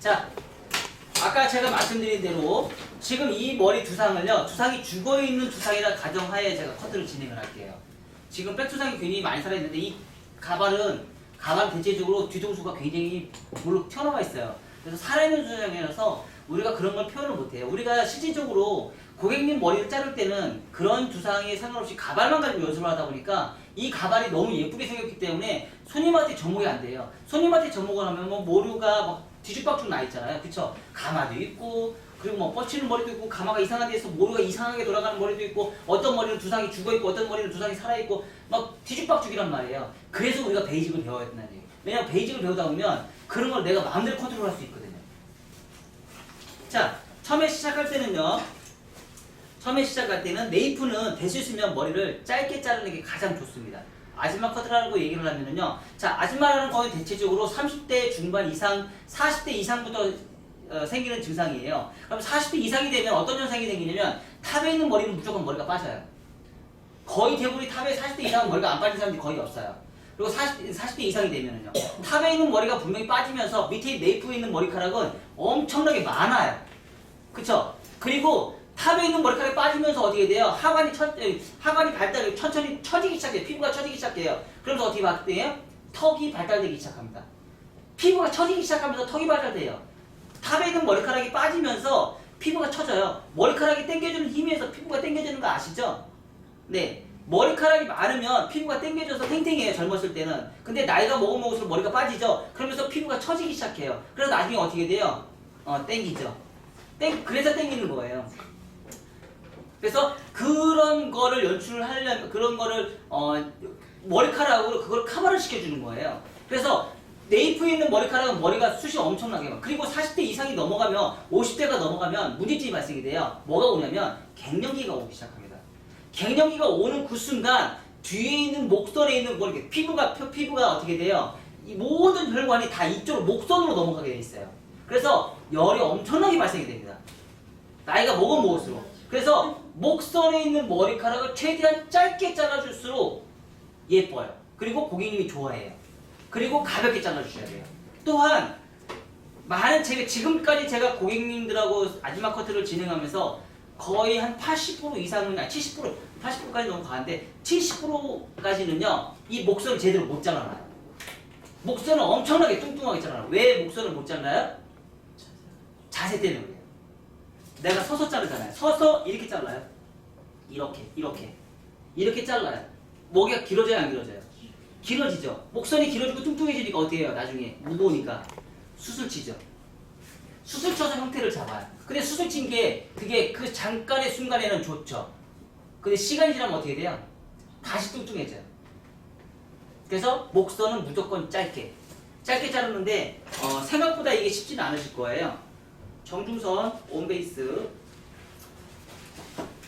자, 아까 제가 말씀드린 대로 지금 이 머리 두상을요, 두상이 죽어 있는 두상이라 가정하에 제가 커트를 진행을 할게요. 지금 백두상이 굉장히 많이 살아 있는데 이 가발은 가발 대체적으로 뒤통수가 굉장히 볼록 튀어나와 있어요. 그래서 살아있는 두상이라서 우리가 그런 걸 표현을 못해요. 우리가 실질적으로 고객님 머리를 자를 때는 그런 두상에 상관없이 가발만 가지고 연습을 하다 보니까 이 가발이 너무 예쁘게 생겼기 때문에 손님한테 접목이 안 돼요. 손님한테 접목을 하면 뭐 모류가 막 뒤죽박죽 나 있잖아요. 그쵸? 가마도 있고 그리고 뭐 뻗치는 머리도 있고 가마가 이상한 데서 모류가 이상하게 돌아가는 머리도 있고 어떤 머리는 두상이 죽어있고 어떤 머리는 두상이 살아있고 막 뒤죽박죽이란 말이에요. 그래서 우리가 베이직을 배워야 된다는 얘기예요. 왜냐면 베이직을 배우다 보면 그런 걸 내가 마음대로 컨트롤 할 수 있거든요. 자, 처음에 시작할 때는요. 처음에 시작할 때는 메이프는 될 수 있으면 머리를 짧게 자르는 게 가장 좋습니다. 아줌마 커트라고 얘기를 하면은요. 자, 아줌마라는 거는 대체적으로 30대 중반 이상, 40대 이상부터 어, 생기는 증상이에요. 그럼 40대 이상이 되면 어떤 현상이 생기냐면 탑에 있는 머리는 무조건 머리가 빠져요. 거의 대부분이 탑에 40대 이상은 머리가 안 빠진 사람들이 거의 없어요. 그리고 40, 40대 이상이 되면은요. 탑에 있는 머리가 분명히 빠지면서 밑에 네이프에 있는 머리카락은 엄청나게 많아요. 그쵸? 그리고 탑에 있는 머리카락이 빠지면서 어떻게 돼요? 하관이 천, 에, 하관이 발달, 천천히 처지기 시작해요. 피부가 처지기 시작해요. 그러면서 어떻게 발달돼요? 턱이 발달되기 시작합니다. 피부가 처지기 시작하면서 턱이 발달돼요. 탑에 있는 머리카락이 빠지면서 피부가 처져요. 머리카락이 당겨주는 힘에서 피부가 당겨지는 거 아시죠? 네. 머리카락이 많으면 피부가 당겨져서 탱탱해요. 젊었을 때는. 근데 나이가 먹으면 먹을수록 머리가 빠지죠. 그러면서 피부가 처지기 시작해요. 그래서 나중에 어떻게 돼요? 어, 땡기죠. 땡, 그래서 땡기는 거예요. 그래서 그런 거를 연출을 하려면 그런 거를 어, 머리카락으로 그걸 커버를 시켜주는 거예요. 그래서 네이프에 있는 머리카락은 머리가 숱이 엄청나게 많아. 그리고 40대 이상이 넘어가면 50대가 넘어가면 문제점이 발생이 돼요. 뭐가 오냐면 갱년기가 오기 시작합니다. 갱년기가 오는 그 순간 뒤에 있는 목선에 있는 뭐 이렇게 피부가 피- 피부가 어떻게 돼요? 이 모든 혈관이 다 이쪽으로 목선으로 넘어가게 돼 있어요. 그래서 열이 엄청나게 발생이 됩니다. 나이가 먹으면 먹을수록. 그래서 목선에 있는 머리카락을 최대한 짧게 잘라줄수록 예뻐요. 그리고 고객님이 좋아해요. 그리고 가볍게 잘라주셔야 돼요. 또한 많은 제가 지금까지 제가 고객님들하고 아줌마 커트를 진행하면서 거의 한 80% 이상은 아니 70% 80%까지 너무 가는데 70%까지는요 이 목선을 제대로 못 잘라놔요. 목선을 엄청나게 뚱뚱하게 잘라요. 왜 목선을 못 잘라요? 자세 때문에. 내가 서서 자르잖아요. 서서 이렇게 잘라요. 이렇게, 이렇게. 이렇게 잘라요. 목이 길어져요, 안 길어져요? 길어지죠. 목선이 길어지고 뚱뚱해지니까 어떻게 해요? 나중에 무거우니까 수술 치죠. 수술 쳐서 형태를 잡아요. 근데 수술 친 게 그게 그 잠깐의 순간에는 좋죠. 근데 시간이 지나면 어떻게 돼요? 다시 뚱뚱해져요. 그래서 목선은 무조건 짧게. 짧게 자르는데 어, 생각보다 이게 쉽지는 않으실 거예요. 정중선, 온베이스.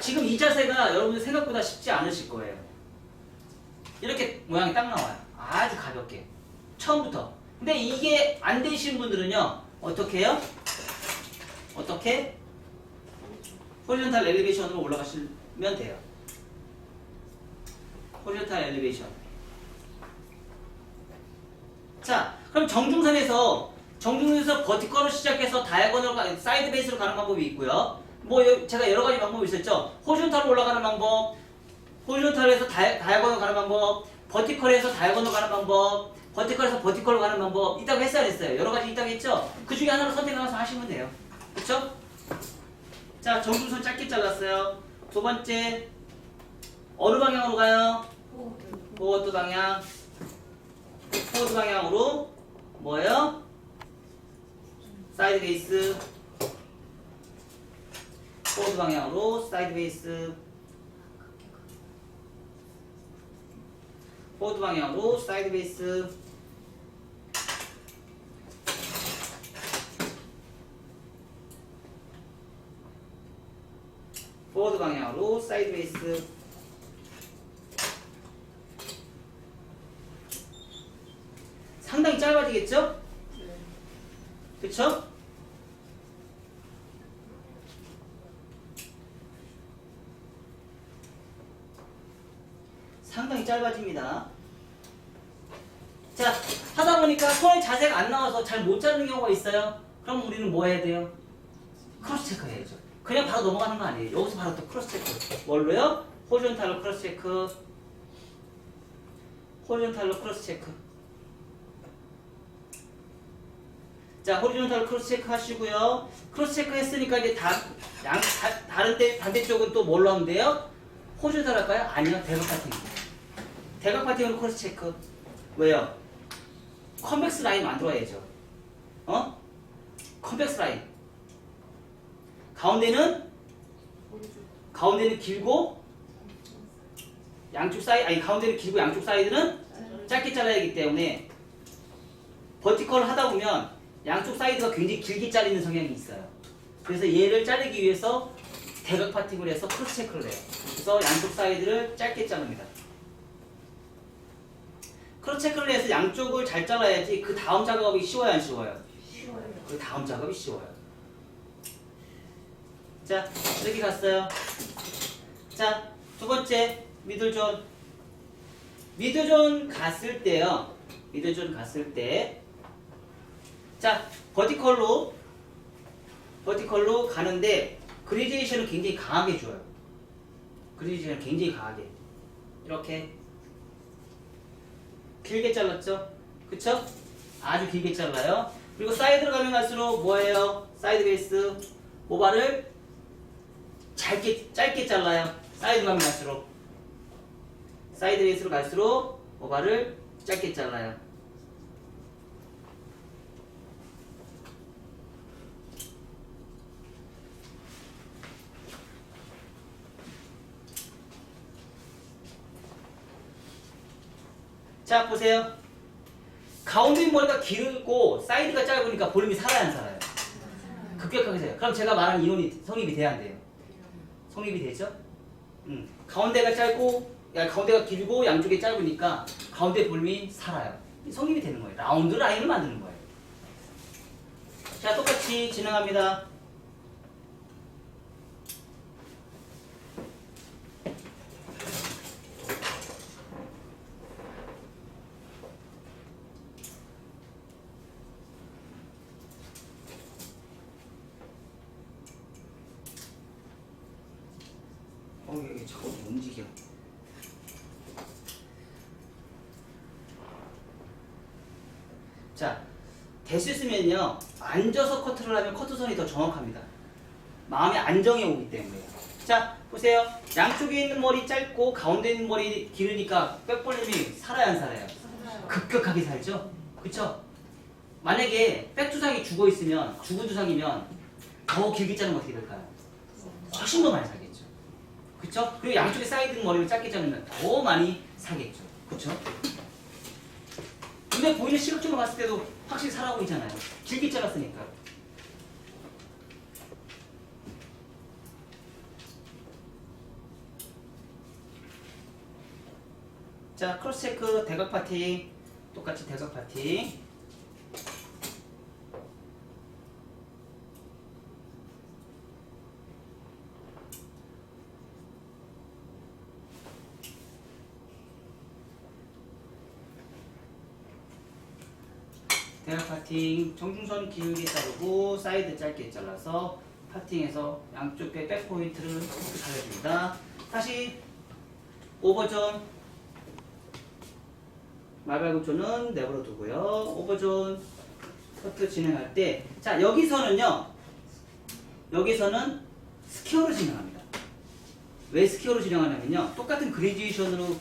지금 이 자세가 여러분들 생각보다 쉽지 않으실 거예요. 이렇게 모양이 딱 나와요. 아주 가볍게. 처음부터. 근데 이게 안 되시는 분들은요, 어떻게 해요? 어떻게? 호리존탈 엘리베이션으로 올라가시면 돼요. 호리존탈 엘리베이션. 자, 그럼 정중선에서 정중선에서 버티컬로 시작해서 다이아곤으로 가, 사이드 베이스로 가는 방법이 있고요. 뭐 여- 제가 여러 가지 방법이 있었죠. 호리존탈로 올라가는 방법, 호리존탈에서 다이, 다이아곤으로 가는 방법, 버티컬에서 다이아곤으로 가는 방법, 버티컬에서 버티컬로 가는 방법 있다고 했어야 했어요. 여러 가지 있다고 했죠. 그 중에 하나를 선택해서 하시면 돼요. 그렇죠? 자, 정중선 짧게 잘랐어요. 두 번째 어느 방향으로 가요? 포워드 방향. 포워드 방향으로 뭐예요? 사이드 베이스. 포워드 방향으로 사이드 베이스. 포워드 방향으로 사이드 베이스. 포워드 방향으로 사이드 베이스. 상당히 짧아지겠죠? 그쵸? 상당히 짧아집니다. 자, 하다 보니까 손의 자세가 안 나와서 잘 못 자르는 경우가 있어요. 그럼 우리는 뭐 해야 돼요? 크로스 체크 해야죠. 그냥 바로 넘어가는 거 아니에요. 여기서 바로 또 크로스 체크. 뭘로요? 호리존탈로 크로스 체크. 호리존탈로 크로스 체크. 자, 호리존탈 크로스 체크 하시고요. 크로스 체크 했으니까 이제 다, 양, 다, 다른 때, 반대쪽은 또 뭘로 하면 돼요? 호리존탈 할까요? 아니요, 대각 파팅. 대각 파팅으로 크로스 체크. 왜요? 컨벡스 라인 만들어야죠. 어? 컨벡스 라인. 가운데는 가운데는 길고 양쪽 사이 아니 가운데는 길고 양쪽 사이드는 짧게 잘라야 하기 때문에 버티컬 하다 보면 양쪽 사이드가 굉장히 길게 잘리는 성향이 있어요. 그래서 얘를 자르기 위해서 대각 파팅을 해서 크로스 체크를 해요. 그래서 양쪽 사이드를 짧게 자릅니다. 크로스 체크를 해서 양쪽을 잘 잘라야지 그 다음 작업이 쉬워요 안 쉬워요? 그 다음 작업이 쉬워요. 자, 이렇게 갔어요. 자, 두 번째 미들존. 미들존 갔을 때요. 미들존 갔을 때. 자, 버티컬로 버티컬로 가는데 그리제이션을 굉장히 강하게 줘요. 그리제이션을 굉장히 강하게. 이렇게 길게 잘랐죠? 그쵸? 아주 길게 잘라요. 그리고 사이드로 가면 갈수록 뭐예요? 사이드 베이스 모발을 짧게 짧게 잘라요. 사이드 가면 갈수록 사이드 베이스로 갈수록 모발을 짧게 잘라요. 자 보세요. 가운데 머리가 길고 사이드가 짧으니까 볼륨이 살아야 안 살아요? 급격하게 살아요. 그럼 제가 말한 이론이 성립이 돼야 안 돼요? 성립이 되죠? 음, 가운데가 짧고 야, 가운데가 길고 양쪽이 짧으니까 가운데 볼륨이 살아요. 성립이 되는 거예요. 라운드 라인을 만드는 거예요. 자 똑같이 진행합니다. 어, 이게 자꾸 움직여. 자, 됐으면요. 앉아서 커트를 하면 커트선이 더 정확합니다. 마음의 안정이 오기 때문에요. 자, 보세요. 양쪽에 있는 머리 짧고 가운데 있는 머리 길으니까 백볼륨이 살아야 안 살아요? 급격하게 살죠? 그쵸? 만약에 백두상이 죽어 있으면, 죽은 두상이면 더 길게 자르면 어떻게 될까요? 훨씬 더 많이 살겠죠. 그쵸? 그리고 양쪽에 사이드 머리를 짧게 자르면 더 많이 사겠죠. 그쵸? 근데 보이는 시각적으로 봤을 때도 확실히 살아오고 있잖아요. 길게 잘랐으니까. 자, 크로스 체크 대각 파팅. 똑같이 대각 파팅. 대각 파팅 정중선 길게 자르고 사이드 짧게 잘라서 파팅해서 양쪽에 백 포인트를 살려줍니다. 다시 오버존 말발굽존은 내버려 두고요. 오버존 커트 진행할 때 자 여기서는요 여기서는 스퀘어로 진행합니다. 왜 스퀘어로 진행하냐면요 똑같은 그레디에이션으로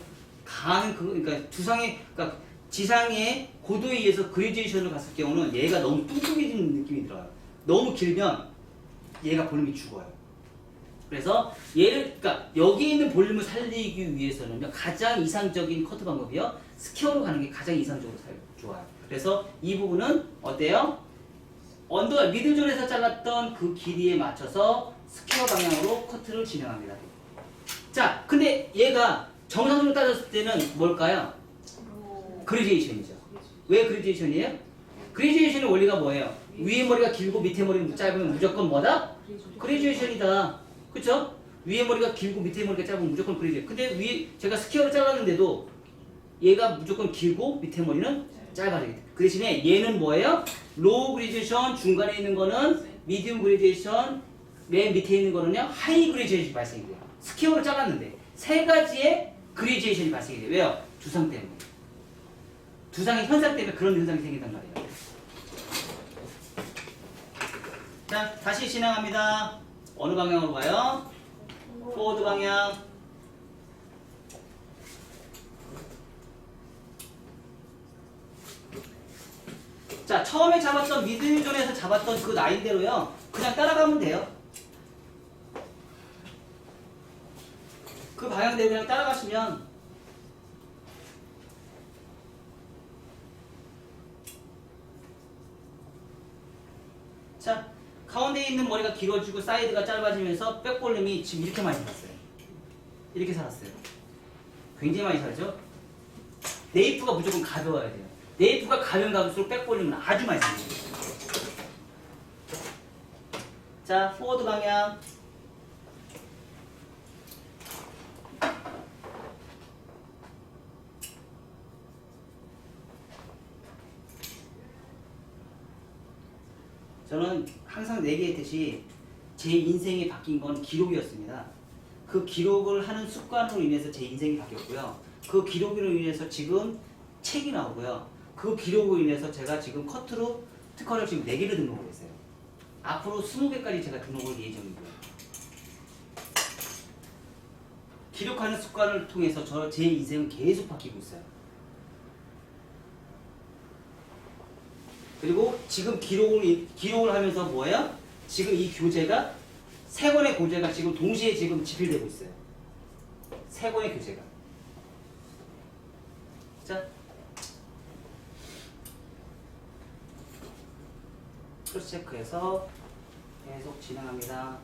가는 그 그러니까 두상의 그러니까 지상의 고도에 의해서 그레디에이션을 갔을 경우는 얘가 너무 뚱뚱해지는 느낌이 들어요. 너무 길면 얘가 볼륨이 죽어요. 그래서 얘를 그러니까 여기 있는 볼륨을 살리기 위해서는요 가장 이상적인 커트 방법이요 스퀘어로 가는 게 가장 이상적으로 살, 좋아요. 그래서 이 부분은 어때요? 언더 미들존에서 잘랐던 그 길이에 맞춰서 스퀘어 방향으로 커트를 진행합니다. 자, 근데 얘가 정상적으로 따졌을 때는 뭘까요? 그리제이션이죠. 왜 그리제이션이에요? 그리제이션의 원리가 뭐예요? 위에 머리가 길고 밑에 머리가 짧으면 무조건 뭐다? 그리제이션이다. 그쵸? 위에 머리가 길고 밑에 머리가 짧으면 무조건 그리제이션. 근데 위에 제가 스퀘어로 잘랐는데도 얘가 무조건 길고 밑에 머리는 짧아지게 돼. 그 대신에 얘는 뭐예요? 로우 그리제이션 중간에 있는 거는 미디움 그리제이션 맨 밑에 있는 거는요 하이 그리제이션이 발생이 돼요. 스퀘어를 잘랐는데 세 가지의 그리제이션이 발생이 돼요. 왜요? 두상 때문에. 두상의 현상 때문에 그런 현상이 생긴단 말이에요. 자, 다시 진행합니다. 어느 방향으로 가요? 포워드 방향. 자, 처음에 잡았던 미들존에서 잡았던 그 라인대로요. 그냥 따라가면 돼요. 그 방향대로 그냥 따라가시면 자, 머리가 길어지고 사이드가 짧아지면서 백볼륨이 지금 이렇게 많이 살았어요. 이렇게 살았어요. 굉장히 많이 살죠? 네이프가 무조건 가벼워야 돼요. 네이프가 가면 가볼수록 백볼륨은 아주 많이 살아요. 자, 포워드 방향. 저는 항상 얘기했듯이 제 인생이 바뀐 건 기록이었습니다. 그 기록을 하는 습관으로 인해서 제 인생이 바뀌었고요. 그 기록으로 인해서 지금 책이 나오고요. 그 기록으로 인해서 제가 지금 커트로 특허를 지금 4개를 등록을 했어요. 앞으로 20개까지 제가 등록을 예정이고요. 기록하는 습관을 통해서 저 제 인생은 계속 바뀌고 있어요. 그리고 지금 기록을 이- 기록을 하면서 뭐예요? 지금 이 교재가 세 권의 교재가 지금 동시에 지금 집필되고 있어요. 세 권의 교재가. 자, 크로스 체크해서 계속 진행합니다.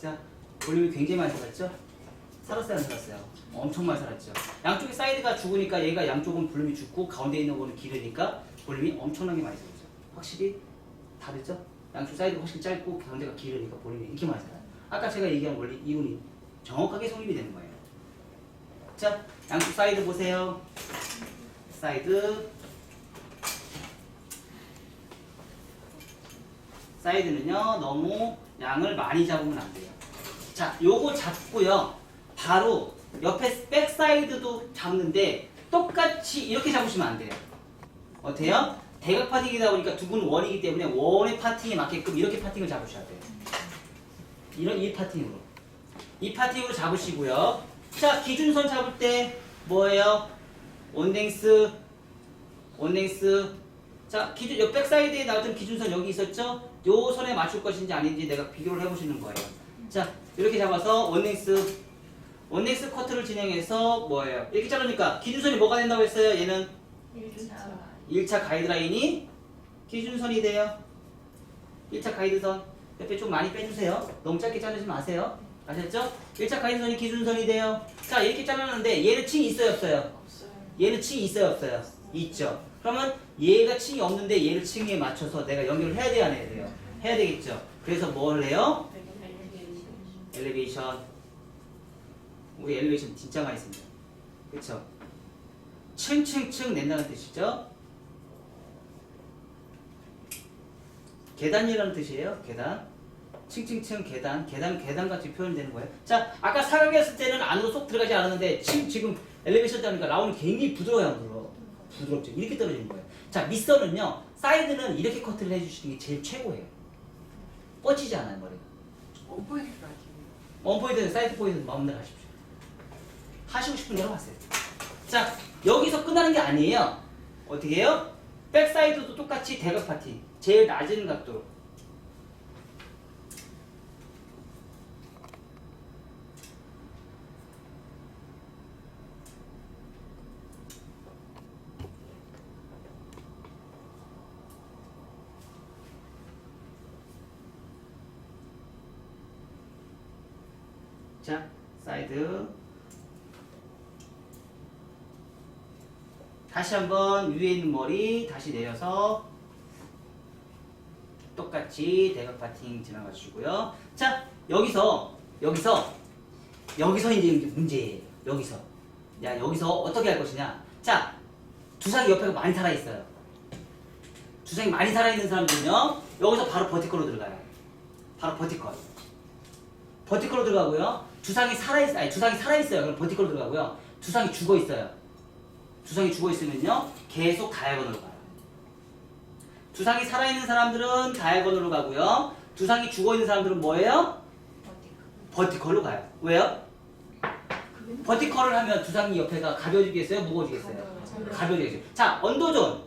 자, 볼륨이 굉장히 많이 살았죠? 살았어요, 안 살았어요? 엄청 많이 살았죠. 양쪽에 사이드가 죽으니까 얘가 양쪽은 볼륨이 죽고 가운데 있는 거는 길으니까 볼륨이 엄청나게 많이 살았죠. 확실히 다르죠? 양쪽 사이드가 훨씬 짧고 가운데가 길으니까 볼륨이 이렇게 많이 살아요. 아까 제가 얘기한 원리 이론이 정확하게 성립이 되는 거예요. 자, 양쪽 사이드 보세요. 사이드. 사이드는요, 너무 양을 많이 잡으면 안 돼요. 자, 요거 잡고요. 바로 옆에 백사이드도 잡는데 똑같이 이렇게 잡으시면 안 돼요. 어때요? 대각 파팅이다 보니까 두분 원이기 때문에 원의 파팅에 맞게끔 이렇게 파팅을 잡으셔야 돼요. 이런 이 파팅으로. 이 파팅으로 잡으시고요. 자, 기준선 잡을 때 뭐예요? 원랭스, 원랭스. 자, 기준, 옆 백사이드에 나왔던 기준선 여기 있었죠? 요 선에 맞출 것인지 아닌지 내가 비교를 해보시는 거예요. 자, 이렇게 잡아서 원랭스, 원랭스 커트를 진행해서 뭐예요? 이렇게 자르니까 기준선이 뭐가 된다고 했어요? 얘는 1차 가이드라인이 기준선이 돼요. 1차 가이드선 옆에 좀 많이 빼주세요. 너무 짧게 자르지 마세요. 아셨죠? 1차 가이드선이 기준선이 돼요. 자 이렇게 자르는데 얘는 층이 있어요 없어요? 얘는 층이 있어요 없어요? 있죠. 그러면 얘가 층이 없는데 얘를 층에 맞춰서 내가 연결을 해야 안 해야 돼요? 해야 되겠죠. 그래서 뭘 해요? 엘리베이션. 우리 엘리베이션 진짜 많이 씁니다. 그쵸? 층층층 낸다는 뜻이죠. 계단이라는 뜻이에요. 계단. 층층층 계단. 계단 계단같이 표현되는 거예요. 자, 아까 사각이었을 때는 안으로 쏙 들어가지 않았는데 지금 지금 엘리베이션 때니까 라운이 굉장히 부드러워요, 안 부드러워? 부드럽죠. 이렇게 떨어지는 거예요. 자, 밑선은요. 사이드는 이렇게 커트를 해주시는 게 제일 최고예요. 뻗치지 않아요, 머리가. 원포인트, 사이드 포인트 마음대로 하십시오. 하시고 싶은 대로 하세요. 자, 여기서 끝나는 게 아니에요. 어떻게 해요? 백사이드도 똑같이 대각 파티. 제일 낮은 각도로. 자, 사이드. 다시 한번 위에 있는 머리 다시 내려서 똑같이 대각 파팅 지나가 주시고요. 자, 여기서 여기서 여기서 이제 문제예요. 여기서 야 여기서 어떻게 할 것이냐? 자, 두상이 옆에 많이 살아 있어요. 두상이 많이 살아 있는 사람들은요. 여기서 바로 버티컬로 들어가요. 바로 버티컬. 버티컬로 들어가고요. 두상이 살아 있 아니 두상이 살아 있어요. 그럼 버티컬로 들어가고요. 두상이 죽어 있어요. 두상이 죽어 있으면요. 계속 다이아곤으로 가요. 두상이 살아 있는 사람들은 다이아곤으로 가고요. 두상이 죽어 있는 사람들은 뭐예요? 버티컬로 가요. 왜요? 버티컬을 하면 두상이 옆에가 가벼워지겠어요? 무거워지겠어요? 가벼워지겠어요. 자, 언더존.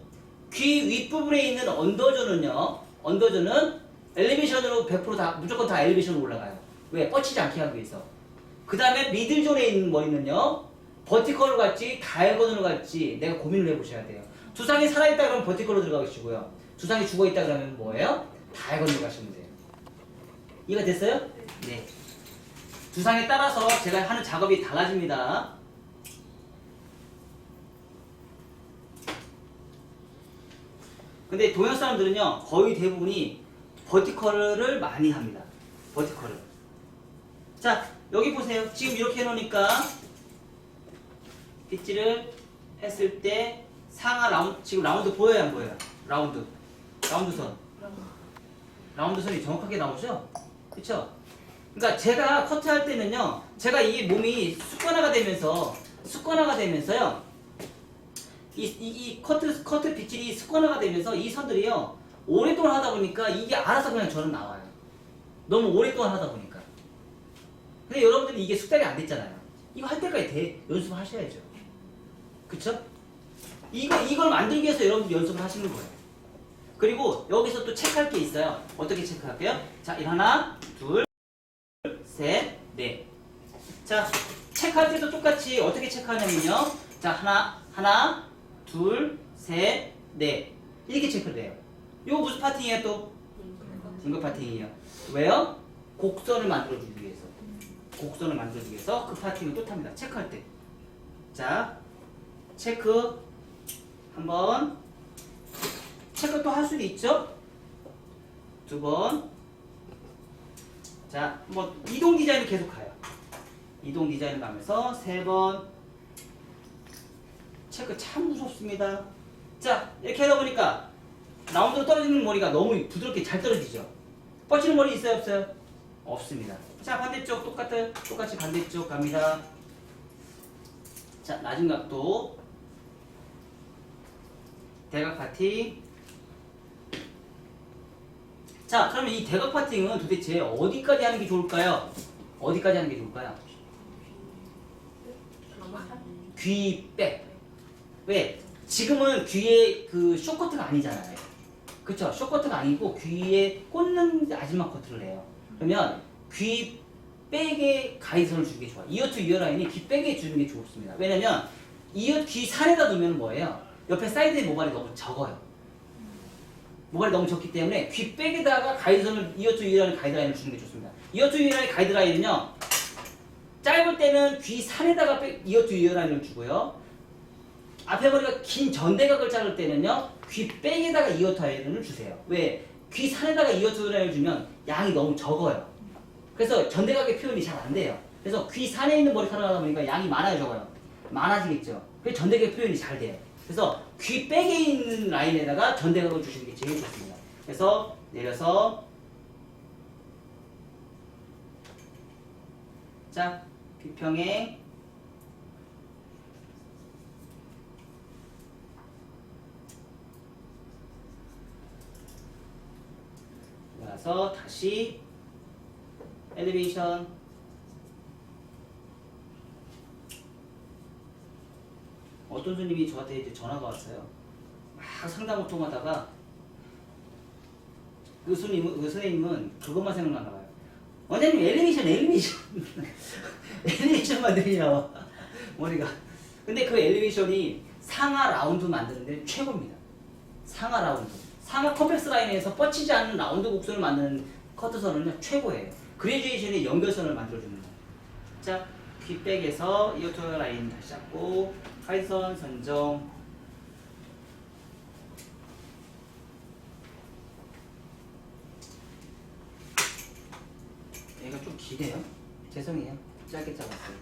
귀 윗부분에 있는 언더존은요. 언더존은 엘리베이션으로 100%다 무조건 다 엘리베이션으로 올라가요. 왜? 뻗치지 않게 하기 위해서. 그 다음에 미들존에 있는 머리는요. 버티컬로 갈지 다이아곤으로 갈지 내가 고민을 해보셔야 돼요. 두상이 살아있다 그러면 버티컬로 들어가시고요. 두상이 죽어있다 그러면 뭐예요? 다이아곤으로 가시면 돼요. 이해가 됐어요? 네. 두상에 따라서 제가 하는 작업이 달라집니다. 근데 동양 사람들은요 거의 대부분이 버티컬을 많이 합니다. 버티컬을. 자 여기 보세요. 지금 이렇게 해놓으니까 빗질을 했을 때 상하 라운드 지금 라운드 보여요 안 보여요? 라운드 라운드 선 라운드 선이 정확하게 나오죠? 그쵸? 그러니까 제가 커트할 때는요 제가 이 몸이 습관화가 되면서 습관화가 되면서요 이, 이, 이 커트 커트 빗질이 습관화가 되면서 이 선들이요 오랫동안 하다 보니까 이게 알아서 그냥 저는 나와요 너무 오랫동안 하다 보니까 근데 여러분들이 이게 숙달이 안 됐잖아요 이거 할 때까지 대, 연습을 하셔야죠 그쵸? 이거, 이걸 만들기 위해서 여러분들 연습을 하시는 거예요 그리고 여기서 또 체크할 게 있어요 어떻게 체크할게요? 자, 이 하나, 둘, 셋, 넷. 자, 체크할 때도 똑같이 어떻게 체크하냐면요. 자, 하나, 하나, 둘, 셋, 넷. 이렇게 체크를 해요. 이거 무슨 파팅이에요 또? 등급 파팅이에요. 왜요? 곡선을 만들어주기 위해서. 곡선을 만들어주기 위해서 그 파팅을 또 탑니다. 체크할 때. 자, 체크 한번 체크 또 할 수도 있죠? 두 번. 자, 뭐 이동 디자인을 계속 가요. 이동 디자인 가면서 세 번. 체크 참 무섭습니다. 자, 이렇게 하다 보니까 라운드로 떨어지는 머리가 너무 부드럽게 잘 떨어지죠. 뻗치는 머리 있어요, 없어요? 없습니다. 자, 반대쪽 똑같아, 똑같이 반대쪽 갑니다. 자, 낮은 각도. 대각 파팅. 자, 그러면 이 대각 파팅은 도대체 어디까지 하는 게 좋을까요? 어디까지 하는 게 좋을까요? 귀 백. 왜? 지금은 귀에 그 쇼커트가 아니잖아요. 그쵸? 쇼커트가 아니고 귀에 꽂는 아줌마 커트를 해요. 그러면 귀 백에 가이선을 주는 게 좋아요. 이어 투 이어 라인이 귀 백에 주는 게 좋습니다. 왜냐면 이어 귀 산에다 두면 뭐예요? 옆에 사이드에 모발이 너무 적어요. 모발이 너무 적기 때문에 귀 백에다가 가이드선을 이어 투 이어 라인 가이드라인을 주는 게 좋습니다. 이어 투 이어 라인 가이드라인은요. 짧을 때는 귀 산에다가 백- 이어 투 이어 라인을 주고요. 앞에 머리가 긴 전대각을 자를 때는요 귀 백에다가 이어트 아이런을 주세요 왜? 귀 산에다가 이어트 아이런을 주면 양이 너무 적어요 그래서 전대각의 표현이 잘 안 돼요 그래서 귀 산에 있는 머리 살아가다 보니까 양이 많아요 적어요 많아지겠죠 그래서 전대각의 표현이 잘 돼요 그래서 귀 백에 있는 라인에다가 전대각을 주시는 게 제일 좋습니다. 그래서 내려서 자 비평에 와서 다시 엘리베이션 어떤 손님이 저한테 이제 전화가 왔어요. 막 상담을 통하다가 그 손님은 그 선생님은 그것만 생각나나 봐요. 원장님 엘리베이션 엘리베이션 엘리베이션만 들이 나와 머리가. 근데 그 엘리베이션이 상하 라운드 만드는데 최고입니다. 상하 라운드. 상하 컴팩스 라인에서 뻗치지 않는 라운드 곡선을 만드는 커트선은 최고예요. 그레듀에이션의 연결선을 만들어주는 거예요. 자, 귓백에서 이어터 라인 다시 잡고 파이썬 선정. 얘가 좀 기네요? 죄송해요. 짧게 잡았어요.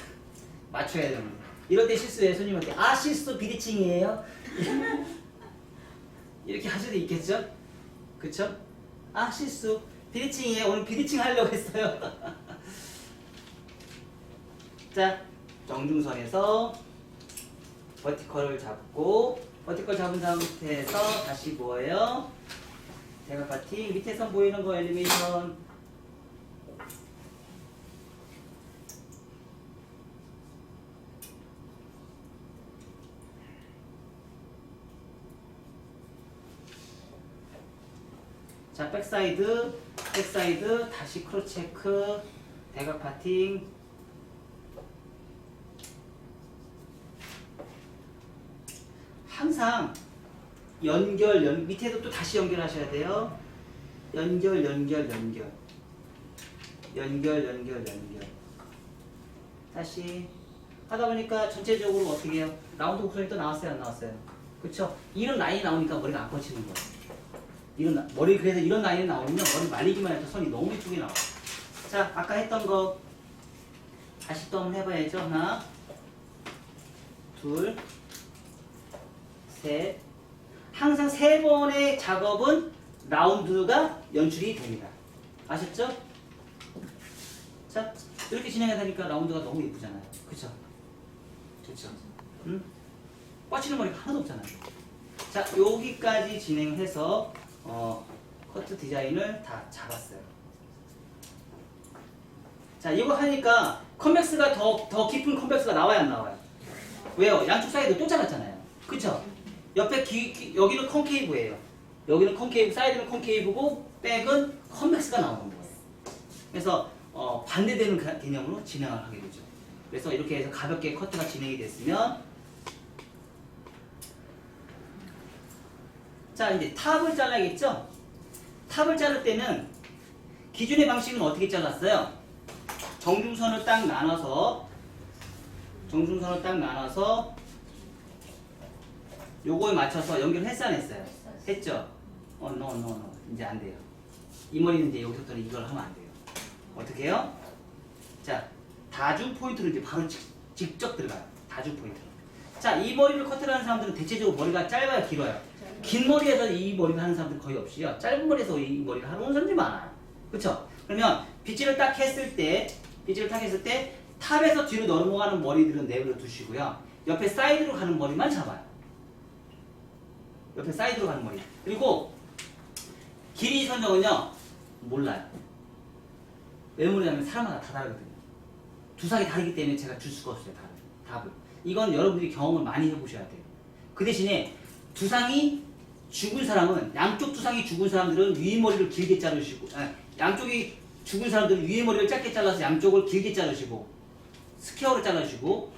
맞춰야 되는 이럴 때 실수해요 손님한테. 아 실수 비대칭이에요? 이렇게 할 수도 있겠죠? 그쵸? 아 실수. 비대칭이에요. 오늘 비대칭 하려고 했어요. 자 정중선에서 버티컬을 잡고 버티컬 잡은 상태에서 다시 뭐예요? 대각 파팅 밑에서 보이는 거 엘리베이션 자 백사이드 백사이드 다시 크로스 체크 대각 파팅 항상 연결 연 밑에도 또 다시 연결하셔야 돼요. 연결 연결 연결 연결 연결 연결 다시 하다 보니까 전체적으로 어떻게 해요? 라운드 곡선이 또 나왔어요 안 나왔어요? 그쵸? 이런 라인이 나오니까 머리가 안 뻗치는 거예요. 이런 라- 머리 그래서 이런 라인이 나오면 머리 말리기만 해도 선이 너무 이쁘게 나와. 자 아까 했던 거 다시 또 한번 해봐야죠. 하나 둘 셋. 항상 세 번의 작업은 라운드가 연출이 됩니다. 아셨죠? 자, 이렇게 진행하다니까 라운드가 너무 예쁘잖아요. 그쵸? 그쵸? 응? 뻗치는 머리가 하나도 없잖아요. 자, 여기까지 진행해서 어, 커트 디자인을 다 잡았어요. 자, 이거 하니까 컨벡스가 더, 더 깊은 컨벡스가 나와야 안 나와요? 왜요? 양쪽 사이드 또 잘랐잖아요. 그쵸? 옆에 기, 기- 여기는 컨케이브예요. 여기는 컨케이브, 사이드는 컨케이브고 백은 컨벡스가 나오는 거예요. 그래서 어, 반대되는 가- 개념으로 진행을 하게 되죠. 그래서 이렇게 해서 가볍게 커트가 진행이 됐으면 자 이제 탑을 잘라야겠죠? 탑을 자를 때는 기준의 방식은 어떻게 잘랐어요? 정중선을 딱 나눠서 정중선을 딱 나눠서 요거에 맞춰서 연결했어 안 했어요? 했죠? 어, no, no, no. 이제 안 돼요. 이 머리는 이제 여기서부터는 이걸 하면 안 돼요. 어떻게 해요? 자, 다중 포인트를 이제 바로 직, 직접 들어가요. 다중 포인트. 자, 이 머리를 커트를 하는 사람들은 대체적으로 머리가 짧아요, 길어요? 긴 머리에서 이 머리를 하는 사람들은 거의 없이요. 짧은 머리에서 이 머리를 하는 사람들이 많아요. 그쵸? 그러면 빗질을 딱 했을 때, 빗질을 딱 했을 때, 탑에서 뒤로 넘어가는 머리들은 내버려 두시고요. 옆에 사이드로 가는 머리만 잡아요. 옆에 사이드로 가는 머리. 그리고 길이 선정은요 몰라요. 왜 모르냐면 사람마다 다 다르거든요. 두상이 다르기 때문에 제가 줄 수가 없어요. 답을. 답을. 이건 여러분들이 경험을 많이 해보셔야 돼요. 그 대신에 두상이 죽은 사람은 양쪽 두상이 죽은 사람들은 위 머리를 길게 자르시고 아, 양쪽이 죽은 사람들은 위에 머리를 짧게 잘라서 양쪽을 길게 자르시고 스퀘어로 잘라주시고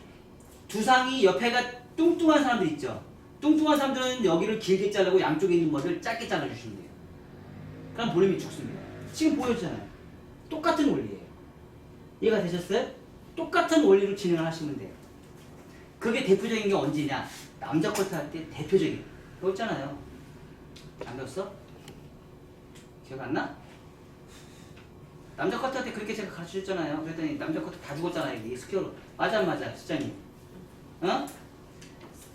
두상이 옆에가 뚱뚱한 사람들 있죠. 뚱뚱한 사람들은 여기를 길게 자르고 양쪽에 있는 머리를 짧게 잘라주시면 돼요. 그럼 볼륨이 죽습니다. 지금 보여주잖아요. 똑같은 원리예요. 이해가 되셨어요? 똑같은 원리로 진행을 하시면 돼요. 그게 대표적인 게 언제냐? 남자 커트 할때 대표적인 거 있잖아요. 안 배웠어? 기억 안 나? 남자 커트 할때 그렇게 제가 가르쳐 줬잖아요. 그랬더니 남자 커트 다 죽었잖아요. 이게 스퀘어로. 맞아 안 맞아, 수장님. 어?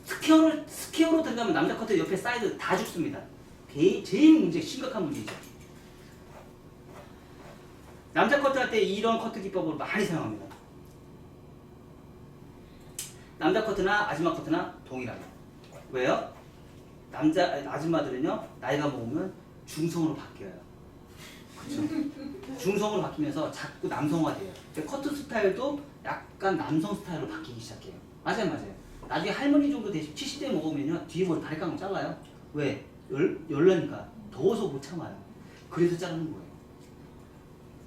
스퀘어로, 스퀘어로 들어가면 남자 커트 옆에 사이드 다 죽습니다. 게- 제일 문제, 심각한 문제죠. 남자 커트 할 때 이런 커트 기법을 많이 사용합니다. 남자 커트나 아줌마 커트나 동일하게. 왜요? 남자, 아줌마들은요, 나이가 먹으면 중성으로 바뀌어요. 그쵸? 중성으로 바뀌면서 자꾸 남성화돼요. 커트 스타일도 약간 남성 스타일로 바뀌기 시작해요. 맞아요, 맞아요. 나중에 할머니 정도 되시 70대 먹으면요, 뒤에 머리 다리 깡 잘라요. 왜? 열, 열나니까. 더워서 못 참아요. 그래서 자르는 거예요.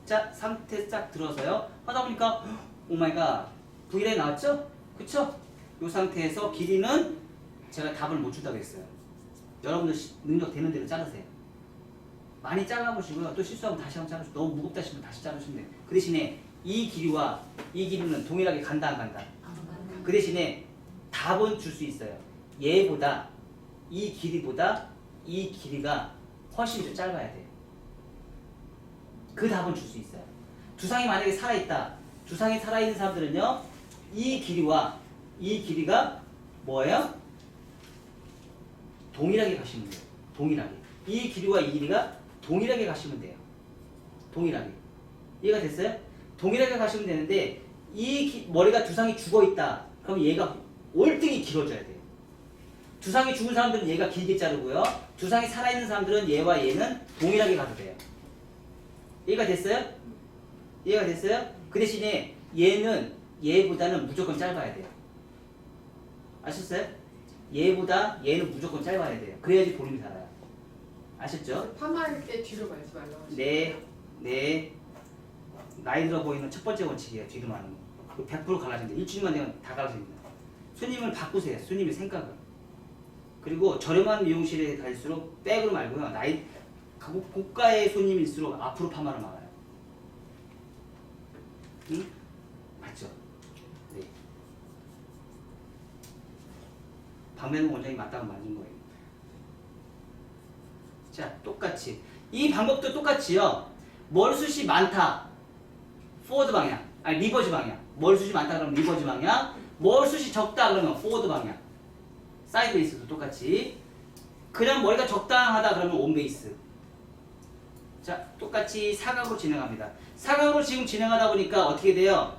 자, 상태 쫙 들어서요. 하다 보니까, 오마이갓, V라인 나왔죠? 그쵸? 이 상태에서 길이는 제가 답을 못 준다고 했어요. 여러분들 시- 능력 되는 대로 자르세요. 많이 잘라보시고요. 또 실수하면 다시 한번 자르시고 너무 무겁다 싶으면 다시 자르시면 돼요. 그 대신에 이 길이와 이 길이는 동일하게 간다 안 간다. 그 대신에 답은 줄 수 있어요. 얘보다 이 길이보다 이 길이가 훨씬 더 짧아야 돼요. 그 답은 줄 수 있어요. 두상이 만약에 살아있다. 두상이 살아있는 사람들은요, 이 길이와 이 길이가 뭐예요? 동일하게 가시면 돼요. 동일하게. 이 길이와 이 길이가 동일하게 가시면 돼요. 동일하게. 이해가 됐어요? 동일하게 가시면 되는데 이 기- 머리가 두상이 죽어 있다. 그럼 얘가 월등히 길어져야 돼요. 두상이 죽은 사람들은 얘가 길게 자르고요. 두상이 살아있는 사람들은 얘와 얘는 동일하게 가도 돼요. 이해가 됐어요? 이해가 됐어요? 그 대신에 얘는 얘보다는 무조건 짧아야 돼요. 아셨어요? 얘보다 얘는 무조건 짧아야 돼요. 그래야지 보름이 살아요. 아셨죠? 파마할 때 뒤로 말지 말라고 하시죠. 네, 네. 나이 들어 보이는 첫 번째 원칙이에요. 뒤로 마는 거. 그100% 갈라진다. 일주일만 되면 다 갈라집니다. 손님을 바꾸세요. 손님의 생각을. 그리고 저렴한 미용실에 갈수록 백으로 말고요. 나이 고- 고가의 손님일수록 앞으로 파마를 막아요. 응? 맞죠? 네. 박매는 원장이 맞다고 맞는 거예요. 자, 똑같이. 이 방법도 똑같이요. 멀숱이 많다. 포워드 방향. 아니, 리버즈 방향. 멀숱이 많다 그러면 리버즈 방향. 멀숱이 적다 그러면 포워드 방향. 사이드 베이스도 똑같이. 그냥 머리가 적당하다 그러면 온 베이스. 자, 똑같이 사각으로 진행합니다. 사각으로 지금 진행하다 보니까 어떻게 돼요?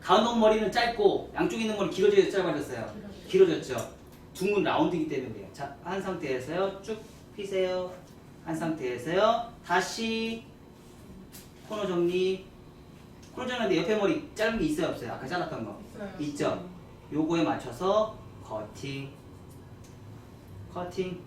가운데 머리는 짧고 양쪽에 있는 머리 길어져서 짧아졌어요. 길어졌죠. 둥근 라운드이기 때문에. 자, 한 상태에서요. 쭉 피세요. 한 상태에서요. 다시 코너 정리. 코너 정리하는데 옆에 머리 짧은 게 있어요, 없어요? 아까 잘랐던 거. 있죠? 요거에 맞춰서 커팅. 커팅.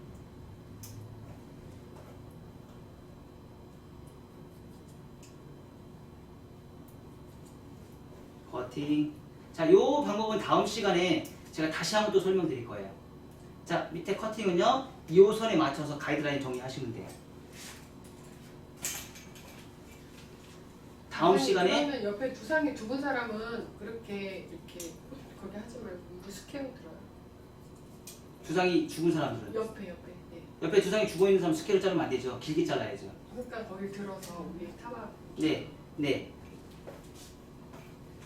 커팅. 자, 요 방법은 다음 시간에 제가 다시 한번 또 설명드릴 거예요. 자, 밑에 커팅은요, 요 선에 맞춰서 가이드라인 정리하시면 돼요. 다음 그러면- 시간에 그러면 옆에 두상이 죽은 사람은 그렇게 이렇게 그렇게 하지 말고 무스케어 들어요. 두상이 죽은 사람들은 옆에 옆에. 네. 옆에 두상이 죽어 있는 사람 스케일 자르면 안 되죠. 길게 잘라야죠. 그러니까 거기 들어서 위에 타마. 네, 네.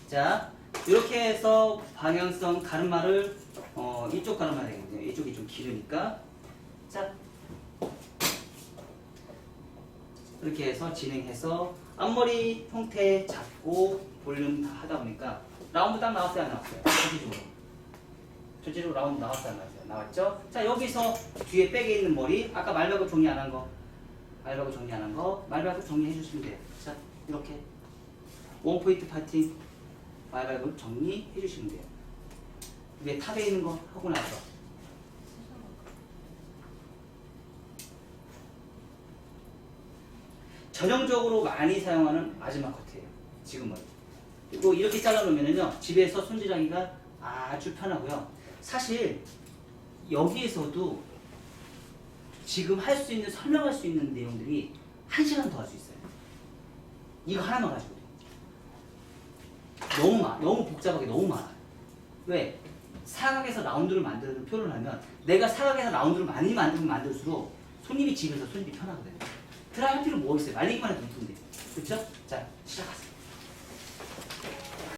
자, 이렇게 해서 방향성 가르마를 어, 이쪽 가르마 되거든요. 이쪽이 좀 길으니까. 자, 이렇게 해서 진행해서 앞머리 형태 잡고 볼륨 다 하다 보니까 라운드 딱 나왔어요, 안 나왔어요? 전체적으로. 전체적으로 라운드 나왔어요, 안 나왔어요? 나왔죠? 자, 여기서 뒤에 백에 있는 머리, 아까 말발굽 정리 안 한 거. 말발굽 정리 안 한 거, 말발굽 정리해 주시면 돼요. 자, 이렇게. 원포인트 파팅, 말발굽 정리해 주시면 돼요. 위에 탑에 있는 거 하고 나서. 전형적으로 많이 사용하는 마지막 커트예요. 지금은. 그리고 이렇게 잘라놓으면요 집에서 손질하기가 아주 편하고요. 사실 여기에서도 지금 할 수 있는 설명할 수 있는 내용들이 한 시간 더 할 수 있어요. 이거 하나만 가지고 너무 많, 너무 복잡하게 너무 많아. 왜? 사각에서 라운드를 만드는 표현을 하면 내가 사각에서 라운드를 많이 만들면 만들수록 손님이 집에서 손님이 편하거든요. 드라이 할 필요 뭐 있어요? 말리기만 해도 이쁜데. 그렇죠? 자, 시작하세요.